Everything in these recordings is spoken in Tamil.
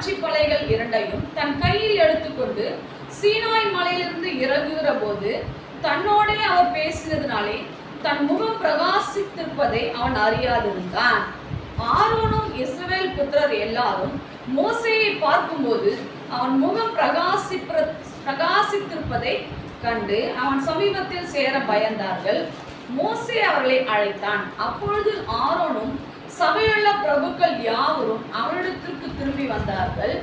சாட்சி பலைகள் இரண்டையும் தன் கையில் எடுத்துக்கொண்டு சீனாய் மலையிலிருந்து இறங்குகிற போது தன்னோடே அவர் பேசினதுனாலே தன் முகம் பிரகாசித்திருப்பதை அவன் அறியாதிருந்தான். ஆரோனும் இஸ்ரவேல் புத்திரர் எல்லாரும் மோசையை பார்க்கும்போது அவன் முகம் பிரகாசி பிரகாசித்திருப்பதை கண்டு அவன் சமீபத்தில் சேர பயந்தார்கள். மோசே அவர்களை அழைத்தான். அப்பொழுது ஆரோனும் சபையுள்ள பிரபுக்கள் யாவரும் அவனிடத்திற்கு திரும்பி வந்தார்கள்.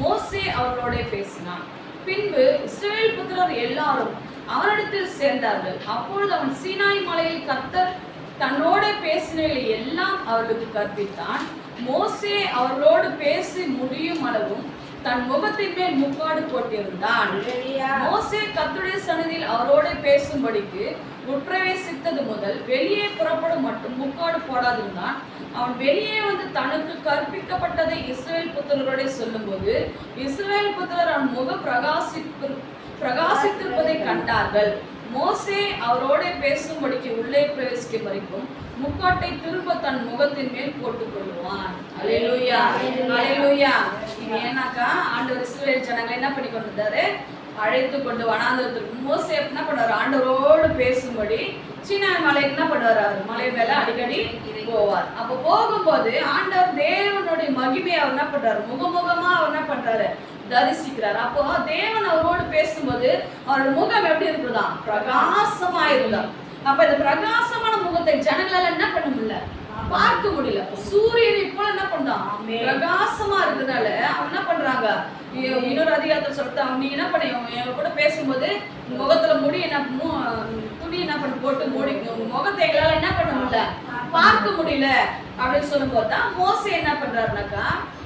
மோசே அவர்களோட பேசினான். பின்பு இஸ்ரேல் புத்திரர் எல்லாரும் அவரிடத்தில் சேர்ந்தார்கள். அப்பொழுது அவன் சீனாய் மலையில் கத்தர் தன்னோட பேசினவை எல்லாம் அவர்களுக்கு கற்பித்தான். மோசே அவர்களோடு பேசி முடியும் அளவும் தன் முகத்தின் மேல் முக்காடு போட்டிருந்தான். மோசே கர்த்தருடைய சன்னதியில் அவரோட பேசும்படிக்கு உட்பிரவேசித்தது முதல் வெளியே புறப்படும் மட்டும் முக்காடு போடாதிருந்தான். அவன் வெளியே வந்து தனக்கு கற்பிக்கப்பட்டதை இஸ்ரவேல் புத்திரரோட சொல்லும்போது இஸ்ரவேல் புத்திரர் அவன் முக பிரகாசிப்பு பிரகாசித்திருப்பதை கண்டார்கள். மோசே அவரோட பேசும்படிக்கு உள்ளே பிரவேசிக்கும் வரைக்கும் முக்காட்டை திரும்ப தன் முகத்தின் மேல் போட்டுக் கொள்ளுவான் அலையிலூயா அலையிலூயா இது ஏன்னாக்கா ஆண்டவர் இஸ்ரவேல் ஜனங்களை என்ன பண்ணி கொண்டு வந்தாரு அழைத்து கொண்டு வனாந்திரத்திற்கு மோசே என்ன பண்ணுவார்? ஆண்டவரோடு பேசும்படி சீனா மலைக்கு என்ன பண்ணுவார்? மலை மேல அடிக்கடி போவார். அப்போ போகும்போது ஆண்டவர் தேவனுடைய மகிமையை அவர் என்ன பண்றாரு? முகமுகமா அவர் என்ன பண்றாரு? தரிசிக்கிறார். அப்போ தேவன் அவரோடு பேசும்போது அவரோட முகம் எப்படி இருக்குதா பிரகாசமா இருந்தா அப்ப இந்த பிரகாசமான முகத்தை ஜனங்களால என்ன பண்ண முடியல? பார்க்க முடியல. சூரியனை போல என்ன பண்றான் பிரகாசமா இருக்கிறதுனால அவன் என்ன பண்றாங்க? இன்னொரு அதிகாரத்தில் சொல்லிட்டு அவங்க நீங்க என்ன பண்ணி? எங்க கூட பேசும்போது முகத்துல முடி என்ன துணி என்ன பண்ணி? போட்டு மூடி முகத்தை எங்களால என்ன பண்ண முடியல? பார்க்க முடியல. அப்படின்னு சொல்லும்போது தான் மோசே என்ன பண்றாருனாக்கா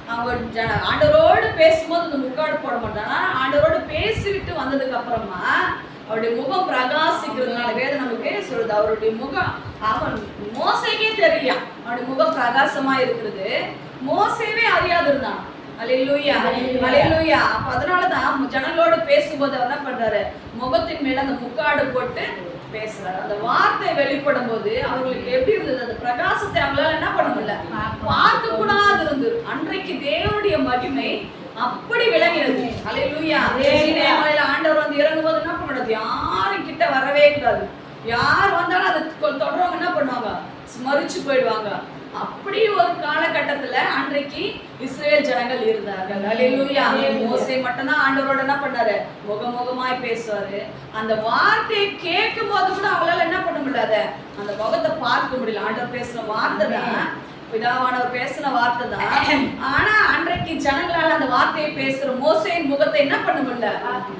அவங்க ஜன ஆண்டவரோடு பேசும்போது இந்த முக்காடு போட மாட்டாங்க ஆண்டவரோடு பேசிவிட்டு வந்ததுக்கு அப்புறமா அவருடைய முகம் பிரகாசிக்கிறதுனால வேதம் நமக்கு சொல்லுது. அவருடைய முகம் அவன் மோசைக்கே தெரியல. அவருடைய முகம் பிரகாசமா இருக்கிறது. மோசேவே அறியாது இருந்தான் அலையிலூயா அலையிலூயா அப்ப அதனாலதான் ஜனங்களோட பேசும்போது அவர் என்ன பண்றாரு? முகத்தின் மேல அந்த முக்காடு போட்டு பேசுறாரு. அந்த வார்த்தை வெளிப்படும் போது அவங்களுக்கு எப்படி இருந்தது? அந்த பிரகாசத்தை அவங்களால என்ன பண்ண முடியல? பார்க்க கூடாது இருந்தது. அன்றைக்கு தேவனுடைய மகிமை அப்படி விளங்கினது. அலையிலூயா மலையில ஆண்டவர் வந்து இறங்கும்போது என்ன பண்ணக்கூடாது யாரும் கிட்ட வரவே கூடாது யார் வந்தாலும் அதை தொடர்றவங்க என்ன பண்ணுவாங்க? ஸ்மரிச்சு போயிடுவாங்க. அப்படி ஒரு காலகட்டத்துல அன்றைக்கு இஸ்ரேல் ஜனங்கள் இருந்தார்கள். மோசே மட்டும்தான் ஆண்டவரோட என்ன பண்ணாரு? முகமுகமாய் பேசுவாரு. அந்த வார்த்தையை கேட்கும் போது கூட அவங்களால என்ன பண்ண முடியாத? அந்த முகத்தை பார்க்க முடியல. ஆண்டவர் பேசுன வார்த்தை தான் பிதாவானவர் பேசின வார்த்தை தான் ஆனா அன்றைக்கு ஜனங்களால அந்த வார்த்தையை பேசுற மோசையின் முகத்தை என்ன பண்ண முடியல?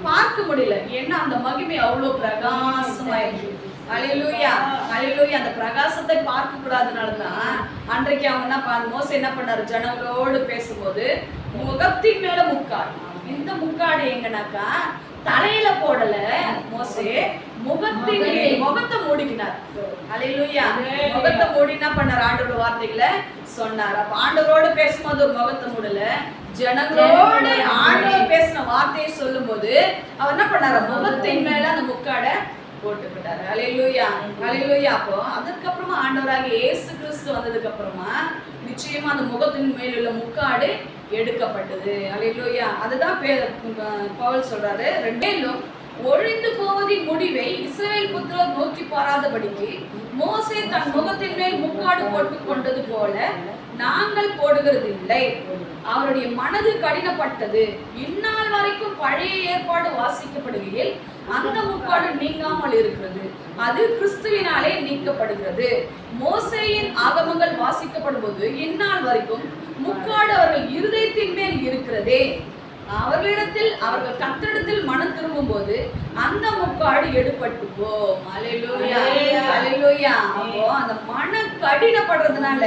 பார்க்க முடியல. ஏன்னா அந்த மகிமை அவ்வளவு பிரகாசமா இருக்கு அலையிலூயா அலையிலூயா அந்த பிரகாசத்தை பார்க்க கூடாதுனாலதான் அன்றைக்கு அவங்க என்ன பண்ண மோசை என்ன பண்ணாரு? ஜனங்களோடு பேசும்போது முகத்தின் மேல முக்காடு. இந்த முக்காடு எங்கனாக்கா தலையில போடல மோசே. முகத்தின் முகத்தை மூடிக்கினார் அலையிலூயா முகத்தை மூடி என்ன பண்ணார் ஆண்டோட வார்த்தைகளை? சொன்னார். அப்ப ஆண்டவரோடு பேசும்போது ஒரு முகத்தை மூடல. ஜனங்களோடு ஆண்டவர் பேசின வார்த்தையை சொல்லும்போது அவர் என்ன பண்ணாரு? முகத்தின் மேல அந்த முக்காடை போட்டுக்கிட்டாரு அலையிலூயா அலையிலூயா அப்போ அதுக்கப்புறமா ஆண்டவராக இயேசு கிறிஸ்து வந்ததுக்கு அப்புறமா நிச்சயமா அந்த முகத்தின் மேல் உள்ள முக்காடு எடுக்கப்பட்டது. அலையிலூயா அதுதான் பே சொல்றாரு. ரெண்டேலும் ஒழிந்து போவதின் முடிவை இஸ்ரேல் புத்திரர் நோக்கி பாராதபடிக்கு மோசே தன் முகத்தின் மேல் முக்காடு போட்டுக் கொண்டது போல நாங்கள் போடுகிறது இல்லை அவருடைய மனது கடினப்பட்டது. இந்நாள் வரைக்கும் பழைய ஏற்பாடு வாசிக்கப்படுகையில் அந்த முக்காடு நீங்காமல் இருக்கிறது. அது கிறிஸ்துவினாலே நீக்கப்படுகிறது. மோசையின் ஆகமங்கள் வாசிக்கப்படும் போது இந்நாள் வரைக்கும் முக்காடு அவர்கள் இருதயத்தின் மேல் இருக்கிறதே. அவர்களிடத்தில் அவர்கள் கத்தரிடத்தில் மனம் திரும்பும் போது அந்த முக்காடு எடுபட்டு போம் அலையிலூயா அப்போ அந்த மன கடினப்படுறதுனால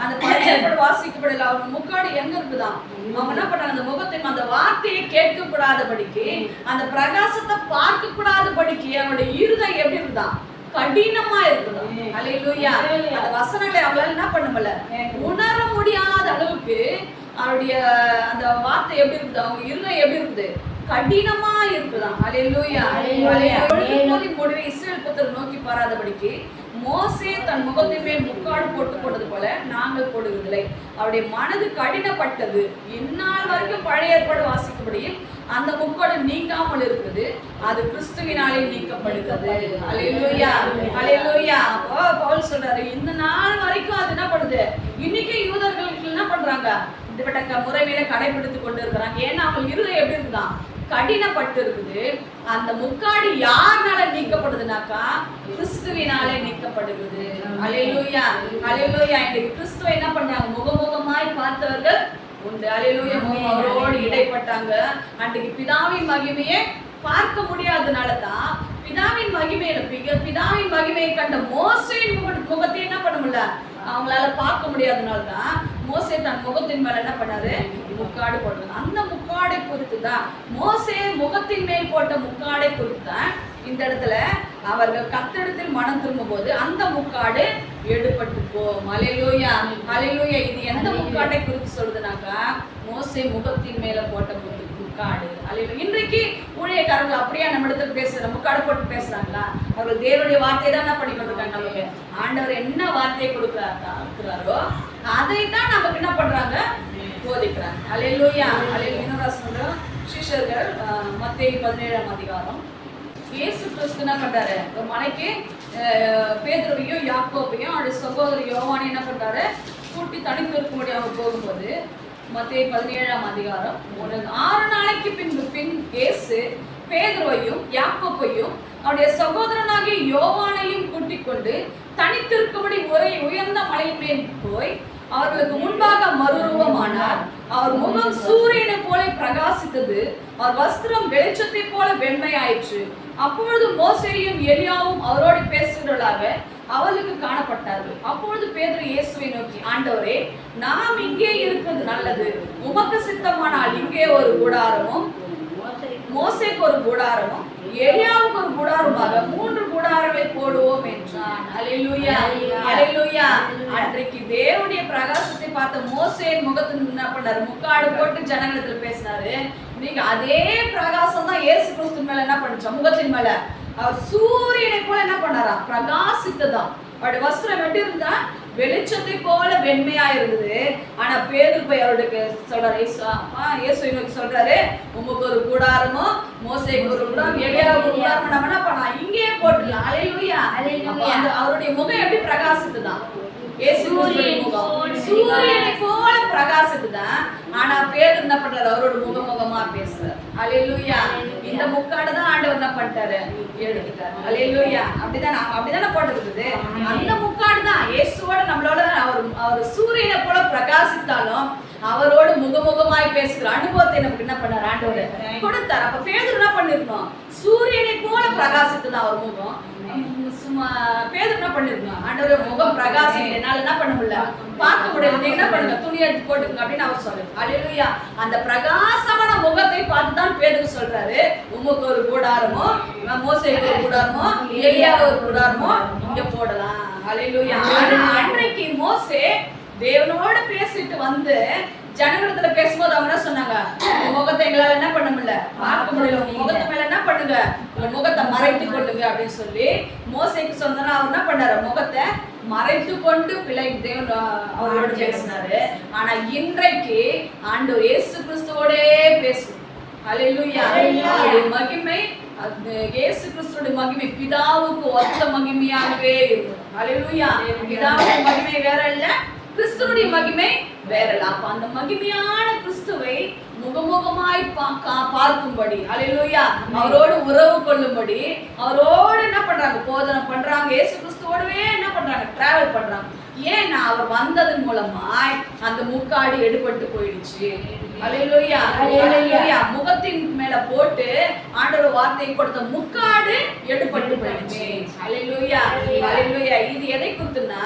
அந்த பழைய வாசிக்கப்படல அவங்க முக்காடு எங்க இருக்குதாம்? அவங்க என்ன பண்றாங்க அந்த முகத்தின் அந்த வார்த்தையை கேட்க கூடாதபடிக்கு அந்த பிரகாசத்தை பார்க்க கூடாதபடிக்கு அவனுடைய இருதயம் எப்படி இருக்குதாம்? கடினமா இருக்குதாம். அலையிலூயா அந்த வசனங்களை அவங்களால என்ன பண்ண முடியல? உணர முடியாத அளவுக்கு அவருடைய அந்த வார்த்தை எப்படி இருக்குது? அவங்க இருதயம் எப்படி இருக்குது? கடினமா இருக்குதாம். அலையிலூயா முடிவை இஸ்ரேல் புத்தர் நோக்கி பாராதபடிக்கு மோசே தன் முகத்தின் மேல் முக்காடு போட்டு கொண்டது போல நாங்கள் போடுவதில்லை. அவருடைய மனது கடினப்பட்டது. இந்நாள் வரைக்கும் பழைய ஏற்பாடு வாசிக்கப்படியும் அந்த முக்காடு நீங்காமல் இருக்குது அது கிறிஸ்துவினாலே நீக்கப்படுகிறது. அலையிலூயா அலையிலூயா அப்போ பவுல் சொல்றாரு இந்த நாள் வரைக்கும் அது என்ன பண்ணுது? இன்னைக்கு யூதர்களுக்கு என்ன பண்றாங்க? இப்படிப்பட்ட க- முறைமையில கடைபிடித்து கொண்டு இருக்கிறாங்க ஏன்னா அவங்க இருதயம் எப்படி இருக்குதான் கடினப்பட்டு இருக்குது அந்த முக்காடி யாருனால நீக்கப்படுதுனாக்கா கிறிஸ்துவினாலே நீக்கப்படுகிறது. அலையிலூயா அலையிலூயா இன்றைக்கு கிறிஸ்துவ என்ன பண்ணாங்க முகமுகமாய் பார்த்தவர்கள் உண்டு. அலையிலூயா முகம் அவரோடு இடைப்பட்டாங்க. அன்றைக்கு பிதாவின் மகிமையை பார்க்க முடியாதனால தான் பிதாவின் மகிமையில பிதாவின் மகிமையை கண்ட மோசையின் முக முகத்தை என்ன பண்ண முடியல அவங்களால பார்க்க முடியாதனால தான் மோசே தன் முகத்தின் மேல என்ன பண்ணாரு? முக்காடு போடுறது அந்த முக்காடை பொறுத்து தான் மோசே முகத்தின் மேல் போட்ட முக்காடை பொறுத்து தான் இந்த இடத்துல அவர்கள் கத்தெடுத்தில் மனம் திரும்பும் போது அந்த முக்காடு எடுபட்டு போ. மலையிலூயா மலையிலூயா இது எந்த முக்காடை குறித்து சொல்றதுனாக்கா மோசே முகத்தின் மேல போட்ட முத்து முக்காடு. அலையில இன்றைக்கு ஊழியக்காரர்கள் அப்படியே நம்ம இடத்துல பேசுற முக்காடு போட்டு பேசுறாங்களா? அவர்கள் தேவனுடைய வார்த்தையை தான் என்ன பண்ணி கொண்டிருக்காங்க நமக்கு? ஆண்டவர் என்ன வார்த்தையை கொடுக்குறாரா இருக்கிறாரோ அதை தான் நமக்கு என்ன பண்றாங்க? போதிக்கிறாங்க. அலையிலூயா அலையில சொல்ற. சிஷர்கள் மத்திய பதினேழாம் அதிகாரம். இயேசு கிறிஸ்து என்ன பண்றாரு? ஒரு மலைக்கு அஹ், யாக்கோப்பையும் அவருடைய சகோதரி யோவானி என்ன பண்றாரு? கூட்டி தனித்து இருக்க முடியாம போகும்போது மத்திய பதினேழாம் அதிகாரம் ஒரு ஆறு நாளைக்கு பின்பு பின் இயேசு பேதுருவையும் யாக்கோப்பையும் அவருடைய சகோதரனாகிய யோவானையும் கூட்டிக் கொண்டு தனித்திருக்கும்படி ஒரே உயர்ந்த மலையின் மேல் போய் அவர்களுக்கு முன்பாக மறுரூபமானார். அவர் முகம் சூரியனை போல பிரகாசித்தது. அவர் வஸ்திரம் வெளிச்சத்தை போல வெண்மையாயிற்று. அப்பொழுது மோசேயும் எலியாவும் அவரோடு பேசுகிறவர்களாக அவர்களுக்கு காணப்பட்டார்கள். அப்பொழுது பேதர் இயேசுவை நோக்கி ஆண்டவரே நாம் இங்கே இருக்கிறது நல்லது. உமக்கு சித்தமானால் இங்கே ஒரு கூடாரமும் மோசைக்கு ஒரு கூடாரமும் எலியாவுக்கு ஒரு கூடாரமாக மூன்று கூடாரங்களை போடுவோம் என்றான். அல்லேலூயா அல்லேலூயா அன்றைக்கு தேவனுடைய பிரகாசத்தை பார்த்த மோசேன் முகத்தில் என்ன பண்ணாரு? முக்காடு போட்டு ஜனங்களிடத்துல பேசினாரு. இன்னைக்கு அதே பிரகாசம் தான் இயேசு கிறிஸ்து மேல என்ன பண்ணுச்சா முகத்தின் மேல. அவர் சூரியனை போல என்ன பண்ணாரா? பிரகாசித்ததாம் அவருடைய வஸ்திரம் எப்படி இருந்தா வெளிச்சத்தை போல வெண்மையா இருந்தது. ஆனா பேரு போய் அவருடைய சொல்றாரு இயேசு நோக்கி சொல்றாரு உமக்கு ஒரு கூடாரமும் மோசைக்கு ஒரு கூடாரம் எலியாவுக்கு ஒரு கூடாரம் நம்ம என்ன பண்ணலாம்? அலையிலுயா அல்லேலூயா. அந்த அவருடைய முகம் எப்படி பிரகாசித்துதான் முகம் சூரியனை போல. பிரகாசித்துதான் ஆனா பேர் என்ன பண்றாரு அவரோட முகமுகமா பேசுறாரு. அலையிலுயா இந்த முக்காடு தான் ஆண்டவர் என்ன பண்ணிட்டாரு எடுத்துட்டாரு. அலையிலுயா அப்படிதான் அப்படிதானே போட்டிருக்குது அந்த முக்காடு தான். இயேசுவோட நம்மளோட அவர் அவர் சூரியனை போல பிரகாசித்தாலும் அவரோடு முகமுகமாய் பேசுகிற அனுபவத்தை நமக்கு என்ன பண்ணார்? ஆண்டவர் கொடுத்தார். அப்ப பேதர் என்ன பண்ணிருக்கணும்? சூரியனை போல பிரகாசித்தது அவர் முகம்? சும்மா பேதர் என்ன பண்ணிருக்கணும்? ஆண்டவர் முகம் பிரகாசி என்னால என்ன பண்ண முடியல? பார்க்க நீங்க என்ன பண்ணுங்க? துணி எடுத்து போட்டுங்க அப்படின்னு அவர் சொல்லுங்க அலையிலுயா அந்த பிரகாசமான முகத்தை பார்த்து தான் பேதர் சொல்றாரு. உமக்கு ஒரு கூடாரமோ மோசைக்கு ஒரு கூடாரமோ எலியா ஒரு கூடாரமோ இங்க போடலாம். அலையிலுயா அன்றைக்கு மோசே தேவனோட பேசிட்டு வந்து ஜனங்களிடத்துல பேசும்போது அவங்க என்ன சொன்னாங்க? முகத்தை எங்களால என்ன பண்ண முடியல? பார்க்க முடியல. உங்க முகத்தை மேல என்ன பண்ணுங்க? உங்க முகத்தை மறைத்து கொள்ளுங்க அப்படின்னு சொல்லி மோசைக்கு சொன்னா அவர் என்ன பண்ணாரு? முகத்தை மறைத்து கொண்டு பிள்ளை தேவன் அவரோடு பேசினாரு. ஆனா இன்றைக்கு ஆண்டவர் இயேசு கிறிஸ்துவோடே பேசும். அவருடைய மகிமை இயேசு கிறிஸ்துவோட மகிமை பிதாவுக்கு ஒத்த மகிமையாகவே இருக்கும். அல்லேலூயா பிதாவுடைய மகிமை வேற இல்ல கிறிஸ்துவனுடைய மகிமை வேற இல்ல அப்ப அந்த மகிமையான கிறிஸ்துவை முகமுகமாய் பார்க்க பார்க்கும்படி அல்லேலூயா அவரோடு உறவு கொள்ளும்படி அவரோடு என்ன பண்றாங்க? போதனை பண்றாங்க இயேசு கிறிஸ்துவோடவே என்ன பண்றாங்க? டிராவல் பண்றாங்க. ஏன்னா அவர் வந்ததன் மூலமாய் அந்த முக்காடு எடுபட்டு போயிடுச்சு. முகத்தின் மேல போட்டு ஆண்டவர் வார்த்தையை கொடுத்த முக்காடு எடுபட்டு போயிடுச்சு. அல்லேலூயா அல்லேலூயா இது எதை குறித்துன்னா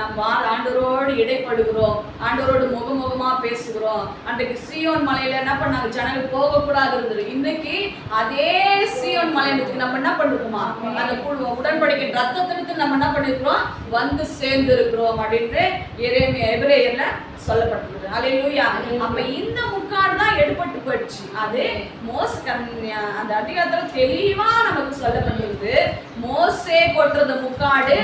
நம்ம ஆண்டவரோடு இடைப்படுகிறோம். ஆண்டவரோடு முகமுகமா பேசுகிறோம். அன்றைக்கு சீயோன் மலையில என்ன பண்ணாங்க? ஜனங்கள் போக கூடாது இருந்தது இன்னைக்கு அதே சீயோன் மலையினுக்கு நம்ம என்ன பண்ணிருக்கோமா? அந்த உடன்படிக்கை ரத்தத்திற்கு நம்ம என்ன பண்ணிருக்கிறோம்? வந்து சேர்ந்து இருக்கிறோம் அப்படின்ட்டு எரேமியா எபிரேயர்ல சொல்லப்பட்டிருக்கு அல்லேலூயா அப்ப இந்த முக்காடு தான் எடுபட்டு போயிடுச்சு. அது மோஸ் கன்யா அந்த அதிகாரத்துல தெளிவா நமக்கு சொல்லப்பட்டிருக்கு மோசே போட்டுறது முக்காடு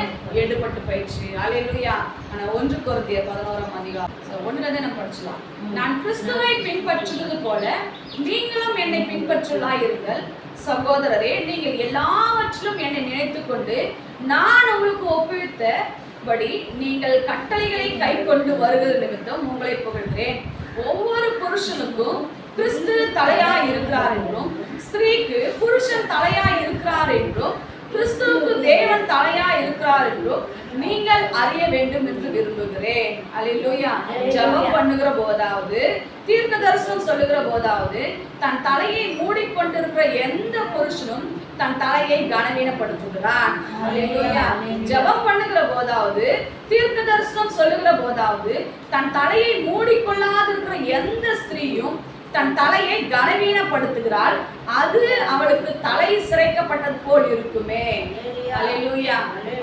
எடுபட்டு போயிடுச்சு. அலையிலுயா ஆனா ஒன்று குருந்திய பதினோராம் அதிகாரம். So, ஒண்ணுலதே நம்ம படிச்சலாம். நான் கிறிஸ்துவை பின்பற்றுவது போல நீங்களும் என்னை பின்பற்றுவதாய் இருங்கள். சகோதரரே நீங்கள் எல்லாவற்றிலும் என்னை நினைத்து கொண்டு நான் உங்களுக்கு படி நீங்கள் கட்டளைகளை கை கொண்டு வருகிறது நிமித்தம் உங்களை புகழ்கிறேன். ஒவ்வொரு புருஷனுக்கும் கிறிஸ்து தலையா இருக்கிறார் என்றும் ஸ்திரீக்கு புருஷன் தலையா இருக்கிறார் என்றும் கிறிஸ்துவுக்கு தேவன் தலையா இருக்கிறார் என்றும் நீங்கள் அறிய வேண்டும் என்று விரும்புகிறேன். அல்லேலூயா ஜபம் பண்ணுகிற போதாவது தீர்க்க தரிசனம் சொல்லுகிற போதாவது தன் தலையை மூடிக்கொண்டிருக்கிற எந்த புருஷனும் தன் தலையை கனவீனப்படுத்துகிறான். ஜபம் ஜெபம் பண்ணுகிற போதாவது தீர்க்க தரிசனம் சொல்லுகிற போதாவது தன் தலையை மூடிக்கொள்ளாதிருக்கிற எந்த ஸ்திரீயும் தன் தலையை கனவீனப்படுத்துகிறாள். அது அவளுக்கு தலை சிறைக்கப்பட்டது போல் இருக்குமே. அலையூயா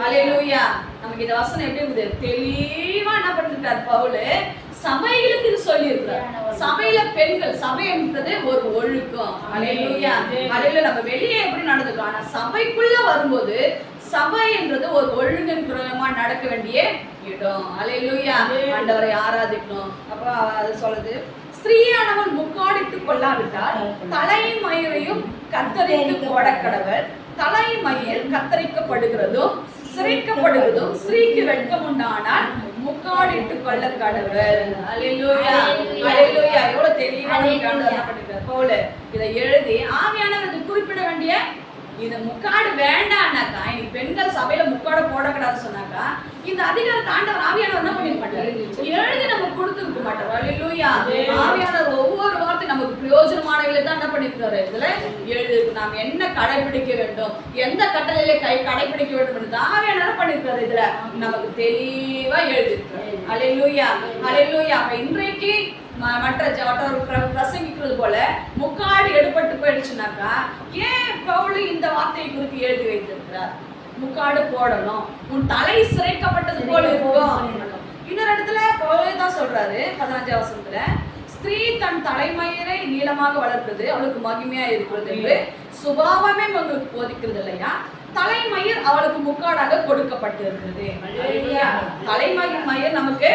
அலையூயா நமக்கு இந்த வசனம் எப்படி இருக்குது? தெளிவா என்ன பண்ணிருக்காரு பவுலு? சபைகளுக்கு இது சொல்லி சபையில பெண்கள் சபை என்பது ஒரு ஒழுக்கம். அலையூயா அலையில நம்ம வெளியே எப்படி நடந்துக்கோ ஆனா சபைக்குள்ள வரும்போது சபை என்றது ஒரு ஒழுங்கின் பிரகமா நடக்க வேண்டிய இடம். அலையிலுயா ஆண்டவரை ஆராதிக்கணும். அப்ப அது சொல்லுது ஸ்திரீயானவள் முக்காடிட்டு கொள்ளாவிட்டால் தலை மயிரையும் கத்தரித்து போடக்கடவர் தலை மயிர் கத்தரிக்கப்படுகிறதும் சிரிக்கப்படுகிறதும் ஸ்திரீக்கு வெட்கம் உண்டானால் முக்காடிட்டு கொள்ள கடவர் அலையிலுயா அலையிலுயா எவ்வளவு தெளிவாக போல இதை எழுதி ஆவியானவர் குறிப்பிட வேண்டிய இது முக்காடு வேண்டாம்னாக்கா இன்னைக்கு பெண்கள் சபையில முக்காடு போடக்கூடாதுன்னு சொன்னாக்கா இந்த அதிகாரத்தை ஆண்டவர் ஆவியானவர் என்ன பண்ணிருக்க மாட்டாரு? எழுதி நம்ம கொடுத்துருக்க மாட்டார். அல்லேலூயா ஆவியானவர் ஒவ்வொரு வார்த்தை நமக்கு பிரயோஜனமானவர்களை தான் என்ன பண்ணிருக்காரு இதுல எழுதி நாம் என்ன கடைபிடிக்க வேண்டும்? எந்த கட்டளையில கை கடைபிடிக்க வேண்டும் என்று ஆவியானவர் பண்ணிருக்காரு இதுல? நமக்கு தெளிவா எழுதிருக்காரு அல்லேலூயா அல்லேலூயா அப்ப இன்றைக்கு மற்ற பிரசங்கிக்கிறது போல முக்காடு எடுபட்டு போயிடுச்சுனாக்கா ஏன் பவுல் இந்த வார்த்தையை குறித்து எழுதி வைத்திருக்கிறார்? முக்காடு போடணும். உன் தலை சிரைக்கப்பட்டது போல இருக்கும் இன்னொரு இடத்துல பவுலே தான் சொல்றாரு பதினஞ்சாம் வசனத்துல. ஸ்திரீ தன் தலைமயிரை நீளமாக வளர்க்கிறது அவளுக்கு மகிமையா இருக்கிறது என்று சுபாவமே உங்களுக்கு போதிக்கிறது இல்லையா தலைமயிர் அவளுக்கு முக்காடாக கொடுக்கப்பட்டு இருக்கிறது தலைமயிர் மயிர் நமக்கு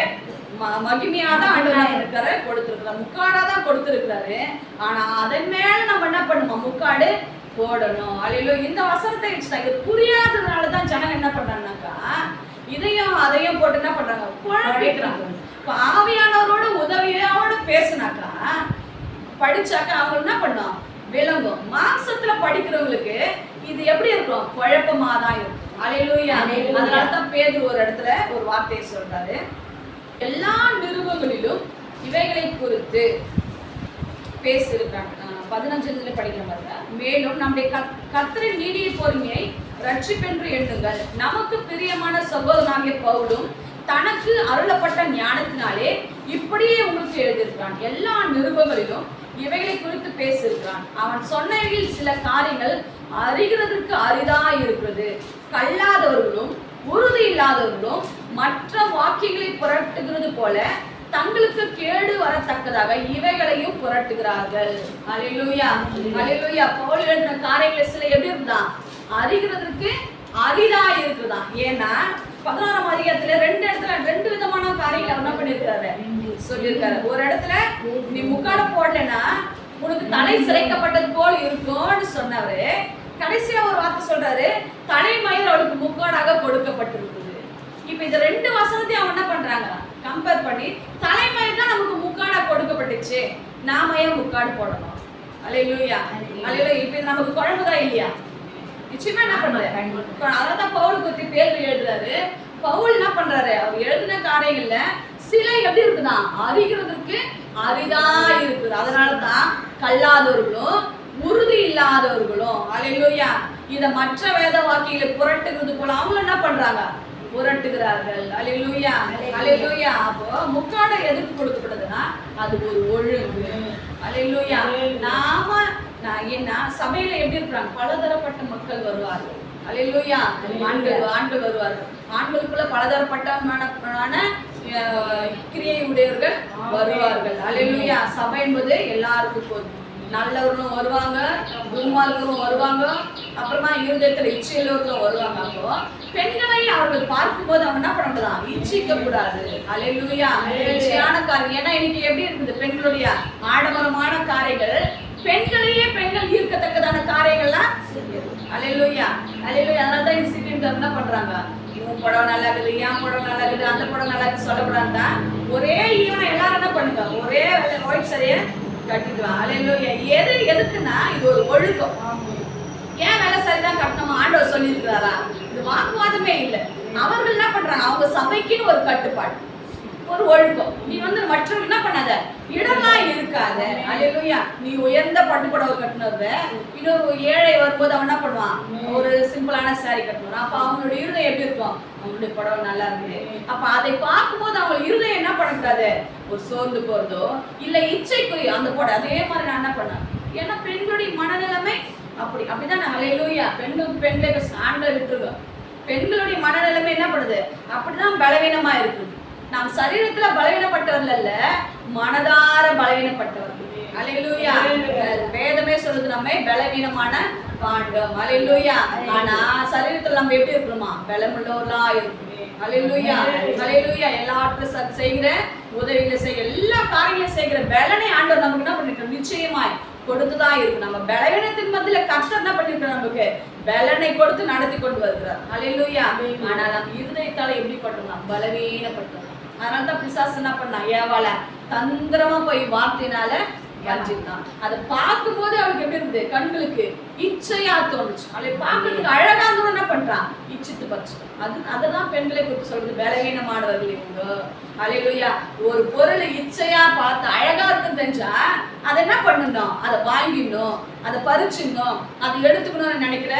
மகிமையா தான் ஆண்டவர் இருக்காரு கொடுத்திருக்கிறார். முக்காடா தான் கொடுத்திருக்கிறாரு. ஆனா அதன் மேல நம்ம என்ன பண்ணுவோம்? முக்காடு போடணும். அலையிலோ இந்த வசனத்தை வச்சுட்டாங்க இது புரியாததுனால தான் ஜனங்க என்ன பண்றாங்கனாக்கா இதையும் அதையும் போட்டு என்ன பண்றாங்க? குழப்பிக்கிறாங்க. இப்ப ஆவியானவரோட உதவியோட பேசுனாக்கா படிச்சாக்கா அவங்க என்ன பண்ணும்? விளங்கும். மாசத்துல படிக்கிறவங்களுக்கு இது எப்படி இருக்கும்? குழப்பமா தான் இருக்கும். அலையிலூயா அதனால தான் பேது ஒரு இடத்துல ஒரு வார்த்தையை சொல்றாரு. எல்லா நிருபங்களிலும் இவைகளை குறித்து பேசியிருக்காங்க. பதினஞ்சு படிக்கிற மாதிரி மேலும் நம்முடைய கத் நீடிய பொறுமையை ரட்சிப்பென்று எழுதுங்கள் நமக்கு பிரியமான சகோதரனாகிய பவுலும் தனக்கு அருளப்பட்ட ஞானத்தினாலே இப்படியே உங்களுக்கு எழுதியிருக்கிறான். எல்லா நிருபங்களிலும் இவைகளை குறித்து பேசியிருக்கிறான். அவன் சொன்னவையில் சில காரியங்கள் அறிகிறதற்கு அரிதா இருக்கிறது. கல்லாதவர்களும் உறுதி இல்லாதவர்களும் மற்ற வாக்கியங்களை புரட்டுகிறது போல தங்களுக்கு கேடு வரத்தக்கதாக இவைகளையும் புரட்டுகிறார்கள். அலையிலுயா அலையிலுயா பவுல் எழுதின காரியங்கள் சில எப்படி இருந்தா அறிகிறதற்கு அரிதா இருக்குதா? ஏன்னா பதினாறாம் அதிகாரத்துல ரெண்டு இடத்துல ரெண்டு விதமான காரியங்களை என்ன பண்ணிருக்காரு சொல்லியிருக்காரு. ஒரு இடத்துல நீ முக்காட போடலைன்னா உனக்கு தலை சிரைக்கப்பட்டது போல் இருக்கும்னு சொன்னவரு கடைசியா ஒரு வார்த்தை சொல்றாரு தலைமயிர் அவளுக்கு முக்காடாக கொடுக்கப்பட்டிருக்குது. இப்ப இந்த ரெண்டு வசனத்தையும் அவன் என்ன பண்றாங்க? கம்பேர் பண்ணி தலைமயிர் தான் நமக்கு முக்காடா கொடுக்கப்பட்டுச்சு. நாம ஏன் முக்காடு போடணும்? அலையிலூயா அலையிலூயா இப்ப நமக்கு குழம்புதான் இல்லையா? நிச்சயமா என்ன பண்றாரு அதான் பவுல் பத்தி பேர் எழுதுறாரு. பவுல் என்ன பண்றாரு? அவர் எழுதின காரியங்கள்ல சில எப்படி இருக்குதா அறிகிறதுக்கு அரிதா இருக்குது. அதனால தான் கல்லாதவர்களும் உறுதி இல்லாதவர்களும் அலையிலூயா இத மற்ற வேத வாக்கியங்களை புரட்டுகிறது போல அவங்களும் என்ன பண்றாங்க? புரட்டுகிறார்கள். அலையிலூயா அலையிலூயா அப்போ முக்காடை எதுக்கு கொடுக்கப்படுதுன்னா அது ஒரு ஒழுங்கு. அலையிலூயா நாம நான் ஏன்னா சபையில எப்படி இருக்கிறாங்க? பலதரப்பட்ட மக்கள் வருவார்கள். அலையிலூயா ஆண்கள் ஆண்கள் வருவார்கள். ஆண்களுக்குள்ள பலதரப்பட்டமான கிரியை உடையவர்கள் வருவார்கள். அல்லேலூயா சபை என்பது எல்லாருக்கும் போதும். நல்லவர்களும் வருவாங்க துன்மார்களும் வருவாங்க அப்புறமா இருதயத்துல இச்சையுள்ளவர்களும் வருவாங்க. அப்போ பெண்களை அவர்கள் பார்க்கும்போது அவங்க என்ன பண்ணக்கூடாது? இச்சிக்க கூடாது. அலையிலுயா இச்சையான காரியம். ஏன்னா இன்னைக்கு எப்படி இருக்குது? பெண்களுடைய ஆடம்பரமான காரைகள் பெண்களையே பெண்கள் ஈர்க்கத்தக்கதான காரியங்கள்லாம் அலையிலுயா அலையிலுயா அதனால தான் இந்த சிட்டின் என்ன பண்றாங்க? உன் படம் நல்லா இருக்குது என் படம் நல்லா இருக்குது அந்த படம் நல்லா இருக்குது சொல்லக்கூடாது தான் ஒரே ஈவன் எல்லாரும் என்ன பண்ணுங்க? ஒரே ஒயிட் சரியா கட்டிடுவாங்க அலையிலூயா எது எதுக்குன்னா இது ஒரு ஒழுக்கம். ஏன் வேலை சரிதான் கட்டணும் ஆண்டவர் சொல்லியிருக்கிறாரா? இது வாக்குவாதமே இல்லை. அவர்கள் என்ன பண்றாங்க? அவங்க சபைக்குன்னு ஒரு கட்டுப்பாடு. ஒரு ஒழுக்கம். நீ வந்து மற்றவங்க என்ன பண்ணாத? இடமா இருக்காத அல்லேலூயா நீ உயர்ந்த பட்டுப்புடவை கட்டினவ. இன்னொரு ஏழை வரும்போது அவன் என்ன பண்ணுவான்? ஒரு சிம்பிளான சாரி கட்டணும் அப்ப அவங்களோட இருதயம் எப்படி இருக்கும்? அவங்களுடைய புடவை நல்லா இருக்கு அப்ப அதை பார்க்கும்போது அவங்க இருதயம் என்ன பண்ணக்கூடாது? ஒரு சோர்ந்து போறதோ இல்ல இச்சைக்கு அந்த போட அதே மாதிரி நான் என்ன பண்ணேன்? ஏன்னா பெண்களுடைய மனநிலைமை அப்படி. அப்படிதான் நான் அலையிலூயா பெண்களுக்கு பெண்களை ஆண்களை விட்டுருக்கோம். பெண்களுடைய மனநிலைமை என்ன பண்ணுது? அப்படிதான் பலவீனமா இருக்குது. நாம் சரீரத்துல பலவீனப்பட்டவர்கள் அல்ல மனதார பலவீனப்பட்டவர்கள் அலையிலூயா வேதமே சொல்லுது நம்மை பலவீனமான பாண்டம் அலையிலூயா ஆனா சரீரத்துல நம்ம எப்படி இருக்கணுமா? பலமுள்ளவர்களா இருக்கணும். அலையிலூயா அலையிலூயா எல்லாவற்றையும் ச- செய்கிற உதவிகளை செய்கிற எல்லா காரியங்களையும் செய்கிற பலனை ஆண்டவர் நமக்கு என்ன பண்ணிருக்கோம் நிச்சயமாய் கொடுத்துதான் இருக்கு. நம்ம பலவீனத்தின் மத்தியில கஷ்டம் என்ன பண்ணிருக்கோம் நமக்கு? பலனை கொடுத்து நடத்தி கொண்டு வருகிறார். அலையிலூயா ஆனா நம்ம இருதயத்தால எப்படி பட்டோம் பலவீனப்பட்டோம். அதனால தான் பிசாசு என்ன பண்ணா ஏவால தந்திரமா போய் வார்த்தையினால வஞ்சிருந்தான் அதை பார்க்கும்போது அவளுக்கு எப்படி இருந்தது? கண்களுக்கு இச்சையா தோணுச்சு. அவளை பார்க்கறதுக்கு அழகா இருந்தவன் என்ன பண்றான்? இச்சித்து பச்சு அது அதுதான் பெண்களை குறித்து சொல்றது பலவீனமானவர்கள் இவங்க. அலையிலுயா. ஒரு பொருளை இச்சையா பார்த்து அழகா இருக்குன்னு தெரிஞ்சா அதை என்ன பண்ணணும் அதை வாங்கிடணும் அதை பறிச்சிடணும் அதை எடுத்துக்கணும்னு நினைக்கிற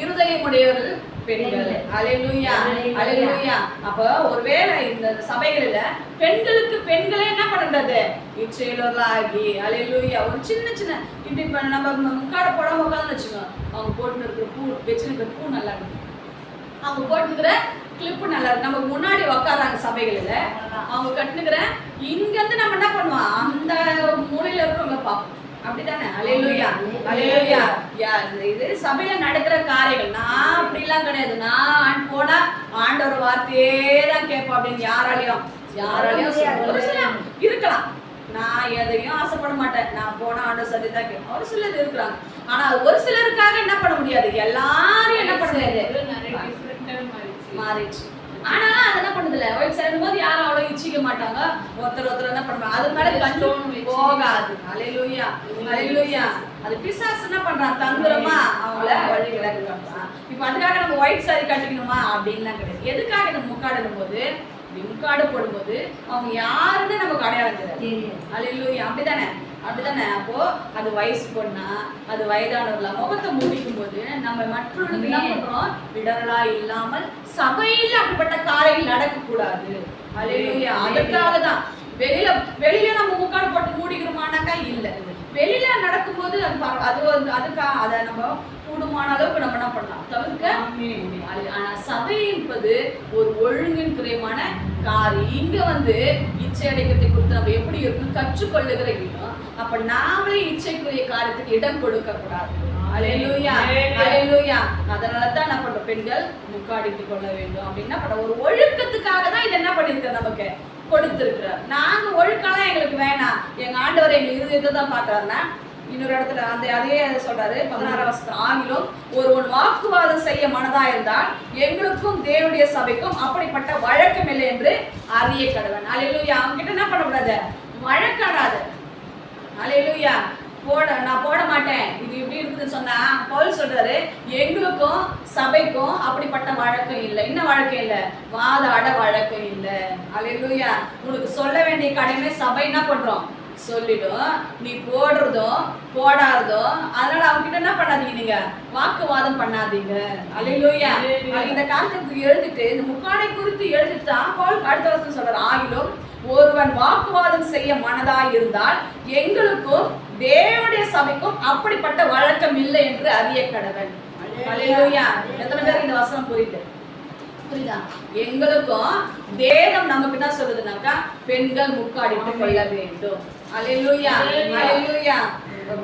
இருதயமுடையவர்கள் பெண்கள். அலையிலுயா அலையிலுயா அப்போ ஒருவேளை இந்த சபைகளில பெண்களுக்கு பெண்களே என்ன பண்ணுறது? இச்சையிலர்களாகி அலையிலுயா ஒரு சின்ன சின்ன இப்படி இப்ப நம்ம முக்காட புடவை உட்காந்து வச்சுக்கோங்க. அவங்க போட்டுன்னு இருக்கிற பூ வச்சுருக்கிற பூ நல்லா இருக்கு. அவங்க போட்டுக்கிற கிளிப்பு நல்லா இருக்கு. நமக்கு முன்னாடி உட்காராங்க சபைகளில். அவங்க கட்டுனுக்கிற இங்கேருந்து நம்ம என்ன பண்ணுவோம்? அந்த மூலையில இருக்கிறவங்க பார்ப்போம். அப்படிதானே அலையிலுயா அலையிலுயா இது சபையில நடக்கிற காரியங்கள். நான் அப்படிலாம் கிடையாது. நான் போனா ஆண்டவர் வார்த்தையே தான் கேட்போம் அப்படின்னு யாராலையும். யாராலையும் இருக்கலாம். நான் எதையும் ஆசைப்பட மாட்டேன். நான் போனா ஆண்டவர் சரி தான் ஒரு சிலர் இருக்கிறாங்க. ஆனா ஒரு சிலருக்காக என்ன பண்ண முடியாது? எல்லாரும் என்ன பண்ண முடியாது மாறிடுச்சு. ஆனா அது என்ன பண்ணுதுல ஒயிட் சேரும் போது யாரும் அவ்வளவு இச்சிக்க மாட்டாங்க. ஒருத்தர் ஒருத்தர் என்ன பண்ணுவாங்க? அது மேல கண்டு போகாது. அலையிலூயா அலையிலூயா. அது பிசாசு என்ன பண்றான் தந்திரமா அவங்கள வழி விலகுறான் இப்ப அதுக்காக நம்ம ஒயிட் சாரி கட்டிக்கணுமா? அப்படின்லாம் கிடையாது. எதுக்காக இந்த முக்காடுடும் போது முக்காடு போடும்போது அவங்க யாருன்னு நமக்கு அடையாளம் தெரியாது. அலையிலூயா. அப்படிதானே அப்படிதானே அப்போ அது வயசு பொண்ணா அது வயதானவர்களா முகத்தை மூடிக்கும் போது நம்ம மற்றவர்களுக்கு என்ன பண்றோம்? விடரலா இல்லாமல் சபையில அப்படிப்பட்ட காரியங்கள் நடக்கக்கூடாது. அதற்காக தான் வெளியில வெளியில நம்ம முக்காடு போட்டு மூடிக்கிறோமானாக்கா இல்ல. வெளியில நடக்கும்போது அது அது வந்து அதுக்கா அதை நம்ம கூடுமான அளவுக்கு நம்ம என்ன பண்ணலாம்? தவிர்க்க? ஆனா சபை என்பது ஒரு ஒழுங்கின் பிரியமான காரி. இங்க வந்து இச்சை அடைக்கத்தை குறித்து நம்ம எப்படி இருக்கணும்? கற்றுக்கொள்ளுகிற இடம். அப்ப நாமளே இச்சைக்குரிய காரியத்துக்கு இடம் கொடுக்க கூடாது. அலையலூயா அலையலூயா. அதனால தான் என்ன பண்றோம் பெண்கள் முக்காடிட்டு கொள்ள வேண்டும். அப்படின்னு ஒரு ஒழுக்கத்துக்காக தான் இது என்ன பண்ணிருக்க நமக்கு? கொடுத்திருக்கிறார். நாங்க ஒழுக்கம்லாம் எங்களுக்கு வேணாம். எங்க ஆண்டவர் எங்க இருதயத்தை தான் பாக்குறாருன்னா இன்னொரு இடத்துல அந்த அதே சொல்றாரு பதினாறாம் வருஷம் ஆங்கிலம் ஒருவன் வாக்குவாதம் செய்ய மனதா இருந்தால் எங்களுக்கும் தேவனுடைய சபைக்கும் அப்படிப்பட்ட வழக்கம் இல்லை என்று அறிய கடவன் அலையிலூயா அவங்க கிட்ட என்ன பண்ணக்கூடாது வழக்காடாது. அலையிலூயா போட நான் போட மாட்டேன். இது இப்படி இருக்குதுன்னு சொன்னா பவுல் சொல்றாரு எங்களுக்கும் சபைக்கும் அப்படிப்பட்ட வழக்கம் இல்லை. என்ன வழக்கம் இல்லை? வாதாட வழக்கம் இல்லை. அலையிலூயா. உனக்கு சொல்ல வேண்டிய கடமை சபை என்ன பண்றோம்? சொல்லிடும். நீ போடுறதும் போடாததும் அதனால அவங்க கிட்ட என்ன பண்ணாதீங்க நீங்க? வாக்குவாதம் பண்ணாதீங்க. அலையிலூயா. இந்த காலத்துக்கு எழுதிட்டு இந்த முக்காடை குறித்து எழுதிட்டு தான் பவுல் அடுத்த வருஷம் சொல்றாரு. ஆகிலும் ஒருவன் வாக்குவாதம் செய்ய மனதாய் இருந்தால் எங்களுக்கும் தேவனுடைய சபைக்கும் அப்படிப்பட்ட வழக்கம் இல்லை என்று அறிய கடவன். எத்தனை இந்த வசனம் புரியுது? புரியுதா? எங்களுக்கும் வேதம் நமக்கு என்ன சொல்லுதுனாக்கா பெண்கள் முக்காடிட்டு கொள்ள வேண்டும். அலையிலூயா அலையிலூயா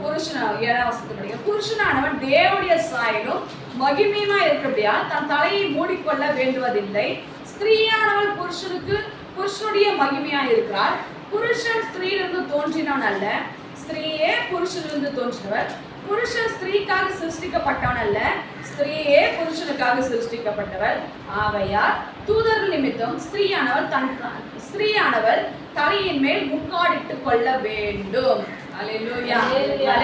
புருஷன் ஏழாம் புருஷனானவன் தேவனுடைய சாயலும் மகிமையுமா இருக்கிறபடியா தன் தலையை மூடிக்கொள்ள வேண்டுவதில்லை. ஸ்திரீயானவள் புருஷனுக்கு புருஷனுடைய மகிமையா இருக்கிறார் புருஷன் ஸ்திரீலிருந்து தோன்றினவன் அல்ல. ஸ்திரீயே புருஷனிலிருந்து தோன்றினவர். புருஷன் ஸ்திரீக்காக சிருஷ்டிக்கப்பட்டவன் அல்ல ஸ்திரீயே புருஷனுக்காக சிருஷ்டிக்கப்பட்டவர். ஆகையால் தூதர் நிமித்தம் ஸ்திரீயானவள் தன் ஸ்திரீயானவள் தலையின் மேல் முக்காடிட்டு கொள்ள வேண்டும். அல்லேலூயா. அல்லேலூயா